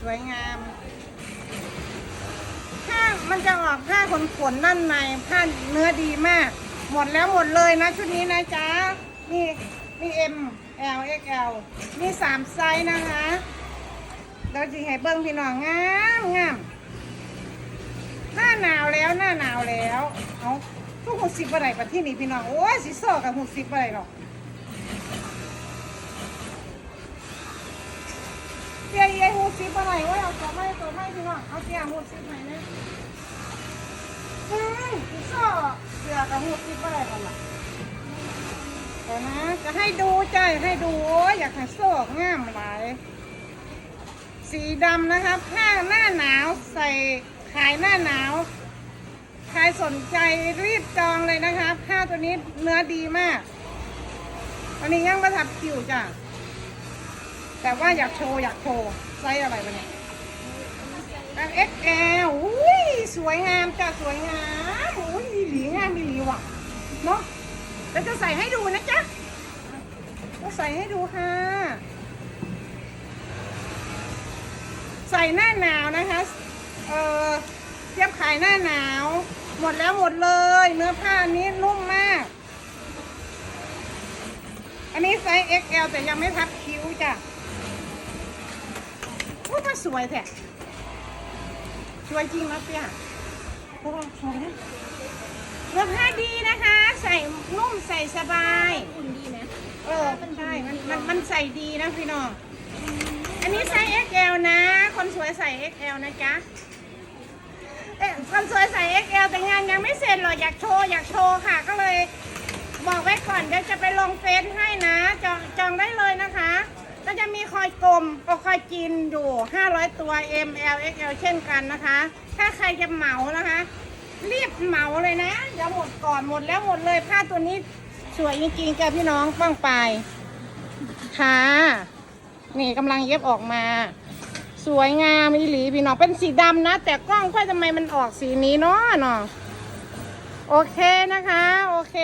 สวยงามผ้ามันจะออกผ้าขนขนด้านในผ้าเนื้อดีมาก หมดแล้วหมดเลยนะชุดนี้นะจ๊ะนี่นี่ M L X L นี่สามไซส์นะคะเราจะให้เบิ้งพี่น้องงามงามหน้าหนาวแล้วหน้าหนาวแล้วเอาทุกหุ่นสิบอะไรประที่นี่พี่น้องโอ้ยสิโซกับหุ่นสิบอะไรหรอกเตี้ย เย้หุ่นสิบอะไรโอ้ยเอาตัวไม่ตัวไม่พี่น้องเอาเตี้ยหุ่นสิบไหนเนี่ยเฮ้ยสิโซเสือกับหุ่นสิบอะไรกันล่ะเดี๋ยวนะจะให้ดูใจให้ดูโอ้ยอยากให้โซ่งามหลายสีดำนะครับผ้าหน้าหนาวใส่ขายหน้าหนาว ใครสนใจรีบจองเลยนะคะผ้าตัวนี้เนื้อดีมากอันนี้ยังประทับคิวจ้ะ แต่ว่าอยากโชว์อยากโชว์ไซส์อะไรวะเนี่ย XL อุ้ยสวยงามจ้ะสวยงามอุ้ยมีหลีงามมีหลีว่ะเนาะแล้วจะใส่ให้ดูนะจ๊ะจะใส่ให้ดูค่ะ ใส่หน้าหนาวนะคะเออเทียบขายหน้าหนาว หมดแล้วหมดเลย เนื้อผ้านี้นุ่มมาก อันนี้ไซส์ XL แต่ยังไม่ทับคิ้วจ้ะ โอ้ยมันสวยแท้สวยจริงนะเปียโอ้สวยนะเนื้อผ้าดีนะคะ ใส่นุ่มใส่สบายอุ่นดีไหมเออใช่มันมันมันใส่ดีนะพี่น้อง อันนี้ไซส์ XL นะ คนสวยใส่ XL นะจ๊ะเอ๊ะคนสวยใส่ XL แต่งานยังไม่เสร็จหรออยากโชว์อยากโชว์ค่ะก็เลย บอกไว้ก่อนเดี๋ยวจะไปลงเฟซให้นะ จองจองได้เลยนะคะ ก็จะมีคอยกลมกับคอยจีนอยู่ 500 ตัว M L XL เช่นกันนะคะ ถ้าใครจะเหมานะคะ รีบเหมาเลยนะอย่าหมดก่อนหมดแล้วหมดเลยผ้าตัวนี้สวยจริงๆจ้ะพี่น้องป้องปลายค่ะ นี่กำลังเย็บออกมา สวยงามอีหลีพี่น้องเป็นสีดำนะ แต่กล้องค่อยทำไมมันออกสีนี้เนาะเนาะโอเคนะคะ โอเค